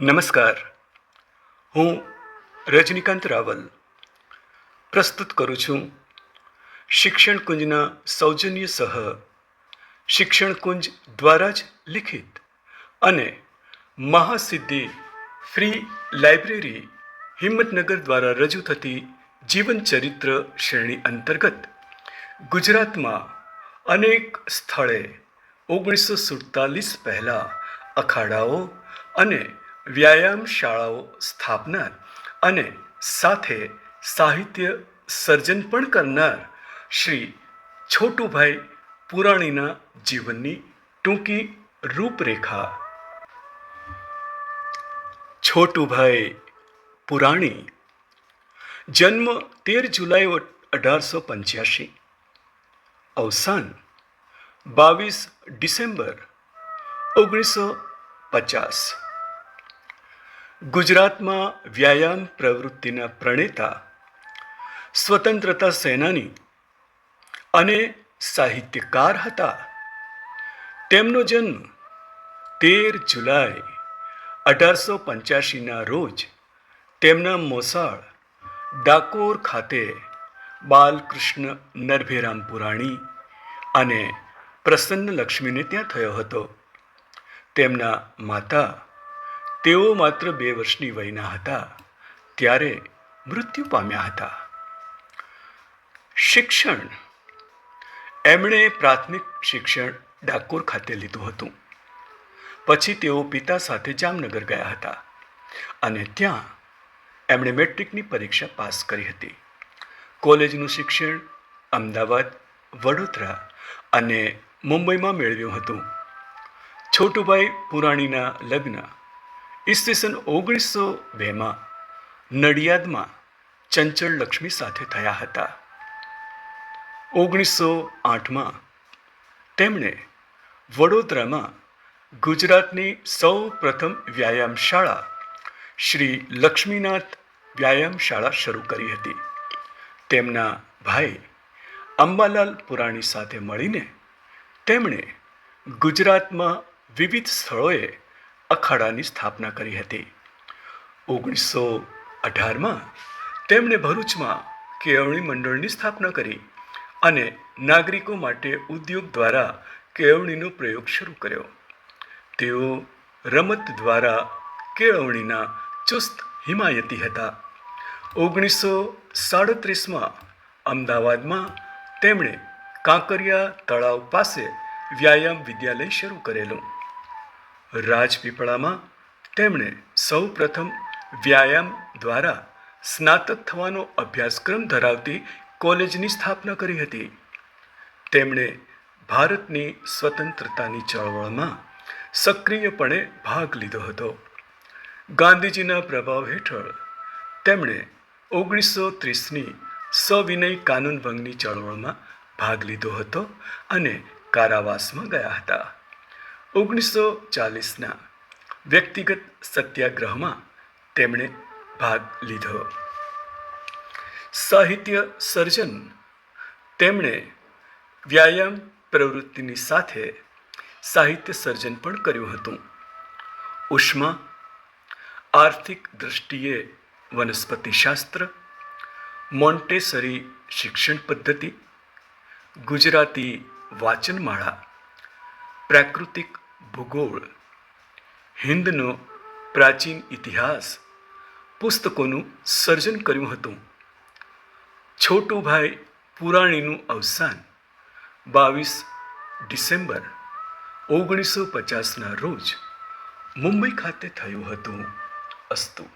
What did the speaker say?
નમસ્કાર. હું રજનીકાંત રાવલ પ્રસ્તુત કરું છું શિક્ષણ કુંજના સૌજન્ય સહ શિક્ષણ કુંજ દ્વારા જ લિખિત અને મહાસિદ્ધિ ફ્રી લાઇબ્રેરી હિંમતનગર દ્વારા રજૂ થતી જીવન ચરિત્ર શ્રેણી અંતર્ગત ગુજરાતમાં અનેક સ્થળે ઓગણીસો સુડતાલીસ પહેલાં અખાડાઓ અને વ્યાયામ શાળાઓ સ્થાપનાર અને સાથે સાહિત્ય સર્જન પણ કરનાર શ્રી છોટુભાઈ પુરાણીના જીવનની ટૂંકી રૂપરેખા. છોટુભાઈ પુરાણી, જન્મ તેર જુલાઈ અઢારસો પંચ્યાસી અવસાન બાવીસ ડિસેમ્બર ઓગણીસો પચાસ. ગુજરાતમાં વ્યાયામ પ્રવૃત્તિના પ્રણેતા, સ્વતંત્રતા સેનાની અને સાહિત્યકાર હતા. તેમનો જન્મ તેર જુલાઈ અઢારસો પંચ્યાસીના રોજ તેમના મોસાળ ડાકોર ખાતે બાલકૃષ્ણ નરભેરામ પુરાણી અને પ્રસન્ન લક્ષ્મીને ત્યાં થયો હતો. તેમના માતા તેઓ માત્ર બે વર્ષની વયના હતા, ત્યારે મૃત્યુ પામ્યા હતા. શિક્ષણ. એમણે પ્રાથમિક શિક્ષણ ડાકોર ખાતે લીધું હતું. પછી તેઓ પિતા સાથે જામનગર ગયા હતા અને ત્યાં એમણે મેટ્રિકની પરીક્ષા પાસ કરી હતી. કોલેજનું શિક્ષણ અમદાવાદ, વડોદરા અને મુંબઈમાં મેળવ્યું હતું. છોટુભાઈ પુરાણીના લગ્ન ઈસવીસન ઓગણીસો બેમાં નડિયાદમાં ચંચળ લક્ષ્મી સાથે થયા હતા. ઓગણીસો આઠમાં તેમણે વડોદરામાં ગુજરાતની સૌ પ્રથમ વ્યાયામ શાળા શ્રી લક્ષ્મીનાથ વ્યાયામ શાળા શરૂ કરી હતી. તેમના ભાઈ અંબાલાલ પુરાણી સાથે મળીને તેમણે ગુજરાતમાં વિવિધ સ્થળોએ અખાડાની સ્થાપના કરી હતી. ઓગણીસો અઢારમાં તેમણે ભરૂચમાં કેળવણી મંડળની સ્થાપના કરી અને નાગરિકો માટે ઉદ્યોગ દ્વારા કેળવણીનો પ્રયોગ શરૂ કર્યો. તેઓ રમત દ્વારા કેળવણીના ચુસ્ત હિમાયતી હતા. ઓગણીસો સાડત્રીસમાં અમદાવાદમાં તેમણે કાંકરિયા તળાવ પાસે વ્યાયામ વિદ્યાલય શરૂ કરેલું. રાજપીપળામાં તેમણે સૌ પ્રથમ વ્યાયામ દ્વારા સ્નાતક થવાનો અભ્યાસક્રમ ધરાવતી કોલેજની સ્થાપના કરી હતી. તેમણે ભારતની સ્વતંત્રતાની ચળવળમાં સક્રિયપણે ભાગ લીધો હતો. ગાંધીજીના પ્રભાવ હેઠળ તેમણે ઓગણીસો ત્રીસની સવિનય કાનૂન ભંગની ચળવળમાં ભાગ લીધો હતો અને કારાવાસમાં ગયા હતા. ઓગણીસો ચાલીસના વ્યક્તિગત સત્યાગ્રહમાં તેમણે ભાગ લીધો. સાહિત્ય સર્જન તેમણે વ્યાયામ પ્રવૃત્તિની સાથે સાહિત્ય સર્જન પણ કર્યું હતું. ઉષ્મા, આર્થિક દૃષ્ટિએ વનસ્પતિશાસ્ત્ર, મોન્ટેસરી શિક્ષણ પદ્ધતિ, ગુજરાતી વાચનમાળા, પ્રાકૃતિક ભૂગોળ હિન્દનો પ્રાચીન ઇતિહાસ, પુસ્તકોનું સર્જન કર્યું હતું. છોટુભાઈ પુરાણીનું અવસાન બાવીસ ડિસેમ્બર ઓગણીસો પચાસના રોજ મુંબઈ ખાતે થયું હતું અસ્તુ.